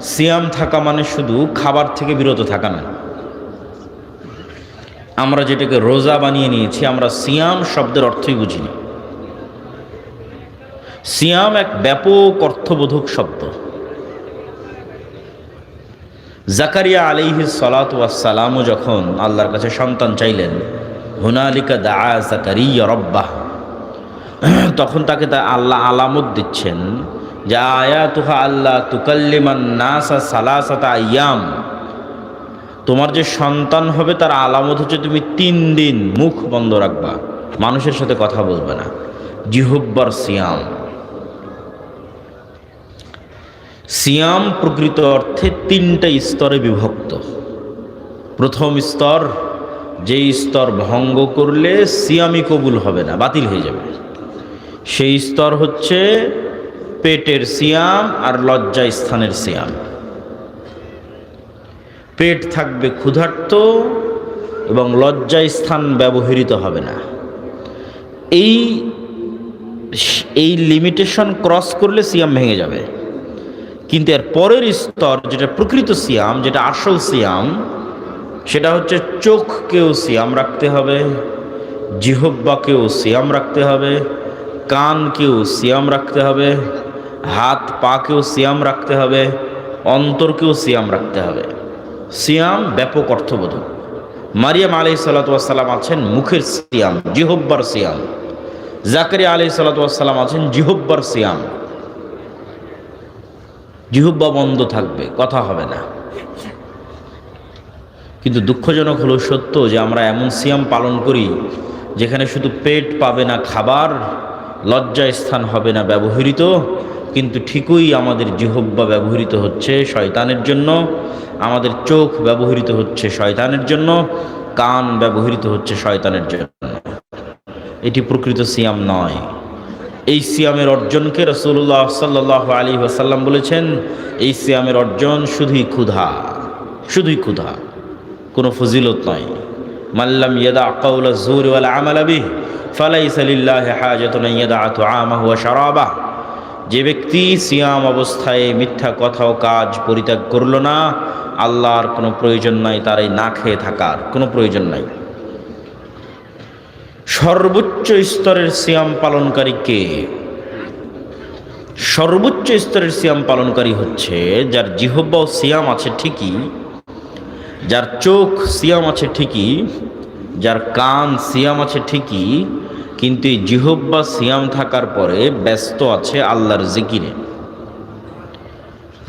সিয়াম থাকা মানে শুধু খাবার থেকে বিরত থাকা নয়। আমরা যেটাকে রোজা বানিয়ে নিয়েছি, আমরা সিয়াম শব্দের অর্থই বুঝি না সিয়াম এক ব্যাপক অর্থবোধক শব্দ। জাকারিয়া আলিহি সালাতামও যখন আল্লাহর কাছে সন্তান চাইলেন, হুনালিকা দা জাকারিয়া রব্বাহ, তখন তাকে তা আল্লাহ আলামত দিচ্ছেন। যে আল্লাহ তোমার যে সন্তান হবে তার আলামত হচ্ছে তুমি তিন দিন মুখ বন্ধ রাখবা, মানুষের সাথে কথা বলবে না। জিহুব্বার সিয়াম। সিয়াম প্রকৃত অর্থে তিনটা স্তরে বিভক্ত। প্রথম স্তর, যেই স্তর ভঙ্গ করলে সিয়ামই কবুল হবে না, বাতিল হয়ে যাবে। সেই স্তর হচ্ছে পেটের সিয়াম আর লজ্জা স্থানের সিয়াম। পেট থাকবে ক্ষুধার্ত এবং লজ্জা স্থান ব্যবহৃত হবে না। এই এই লিমিটেশন ক্রস করলে সিয়াম ভেঙে যাবে। কিন্তু এর পরের স্তর যেটা প্রকৃত সিয়াম, যেটা আসল সিয়াম, সেটা হচ্ছে চোখকেও সিয়াম রাখতে হবে, জিহব্বাকেও সিয়াম রাখতে হবে, কানকেও সিয়াম রাখতে হবে হাত পাকেও সিয়াম রাখতে হবে, অন্তরকেও সিয়াম রাখতে হবে। সিয়াম ব্যাপক অর্থবোধক। মারিয়াম আলি সাল্লাতাম আছেন মুখের সিয়াম জিহব্বার সিয়াম। জাকারিয়া আলি সাল্লাতাম আছেন জিহব্বার সিয়াম। জিহব্বা বন্ধ থাকবে, কথা হবে না। কিন্তু দুঃখজনক হলো সত্য যে আমরা এমন সিয়াম পালন করি যেখানে শুধু পেট পাবে না খাবার লজ্জা স্থান হবে না ব্যবহৃত কিন্তু ঠিকই আমাদের জিহব্বা ব্যবহৃত হচ্ছে শয়তানের জন্য, আমাদের চোখ ব্যবহৃত হচ্ছে শয়তানের জন্য, কান ব্যবহৃত হচ্ছে শয়তানের জন্য। এটি প্রকৃত সিয়াম নয়। এই সিয়ামের অর্জনকে রসুল্লাহ সাল্লাহ আলী ওসাল্লাম বলেছেন, এই সিয়ামের অর্জন শুধুই ক্ষুধা শুধুই ক্ষুধা, কোনো ফজিলত নয়। মাল্লাম ইয়েদা আকাউল জুর ওয়াল আমালাবি ফালাই সালিল্লাহ হাজতুন ইয়েদা আমা হুয়া সারাবা যে ব্যক্তি সিয়াম অবস্থায় মিথ্যা কথা ও কাজ পরিত্যাগ করল না, আল্লাহর কোনো প্রয়োজন নাই তার এই না খেয়ে থাকার, কোনো প্রয়োজন নাই। সর্বোচ্চ স্তরের সিয়াম পালনকারী কে? সর্বোচ্চ স্তরের সিয়াম পালনকারী হচ্ছে যার জিহব্বা সিয়াম আছে ঠিকই, যার চোখ সিয়াম আছে ঠিকই, যার কান সিয়াম আছে ঠিকই কিন্তু এই জিহব্বা সিয়াম থাকার পরে ব্যস্ত আছে আল্লাহর জিকিরে।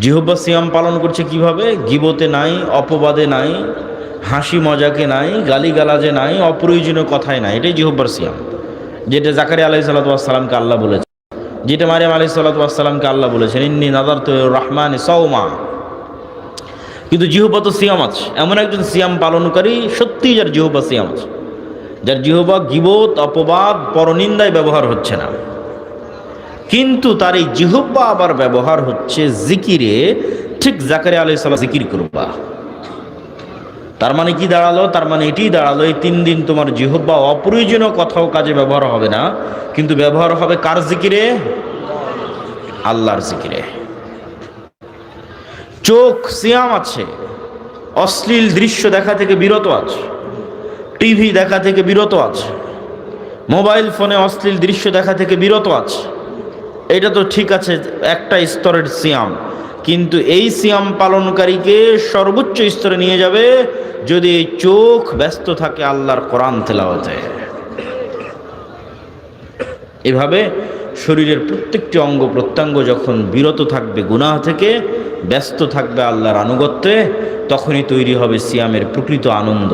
জিহব্বা সিয়াম পালন করছে কীভাবে? গিবতে নাই, অপবাদে নাই, হাসি মজাকে নাই, গালিগালাজে নাই, অপ্রয়োজনীয় কথায় নাই। এটাই জিহব্বার সিয়াম। যেটা জাকারি আলাই সাল্লাতামকে আল্লাহ বলেছে যেটা মারিয়াম আলাই সাল্লাতামকে আল্লাহ বলেছেন, ইন্নি নাদার তো রহমান সৌমা কিন্তু জিহবা তো সিয়াম আছে। এমন একজন সিয়াম পালনকারী সত্যিই যার জিহবা সিয়াম আছে। যার জিহবা গিবত, অপবাদ, পরনিন্দায় ব্যবহার হচ্ছে না। কিন্তু তার এই জিহব্বা আবার ব্যবহার হচ্ছে জিকিরে, ঠিক জাকারে আলাই সাল্লাহ জিকির করবা। তার মানে কি দাঁড়াল? তার মানে এটি দাঁড়াল, এই তিন দিন তোমার জিহব্বা অপ্রয়োজনীয় কথাও কাজে ব্যবহার হবে না। কিন্তু ব্যবহার হবে কার জিকিরে? আল্লাহর জিকিরে। চোখ সিয়াম আছে, অশ্লীল দৃশ্য দেখা থেকে বিরত আছে। টিভি দেখা থেকে বিরত আছে। মোবাইল ফোনে অশ্লীল দৃশ্য দেখা থেকে বিরত আছে। এটা তো ঠিক আছে, একটা স্তরের সিয়াম। কিন্তু এই সিয়াম পালনকারীকে সর্বোচ্চ স্তরে নিয়ে যাবে যদি এই চোখ ব্যস্ত থাকে আল্লাহর কোরআন তেলাওয়াতে। এভাবে শরীরের প্রত্যেকটি অঙ্গ প্রত্যঙ্গ যখন বিরত থাকবে, গুনাহ থেকে ব্যস্ত থাকবে আল্লাহর আনুগত্যে, তখনই তৈরি হবে সিয়ামের প্রকৃত আনন্দ।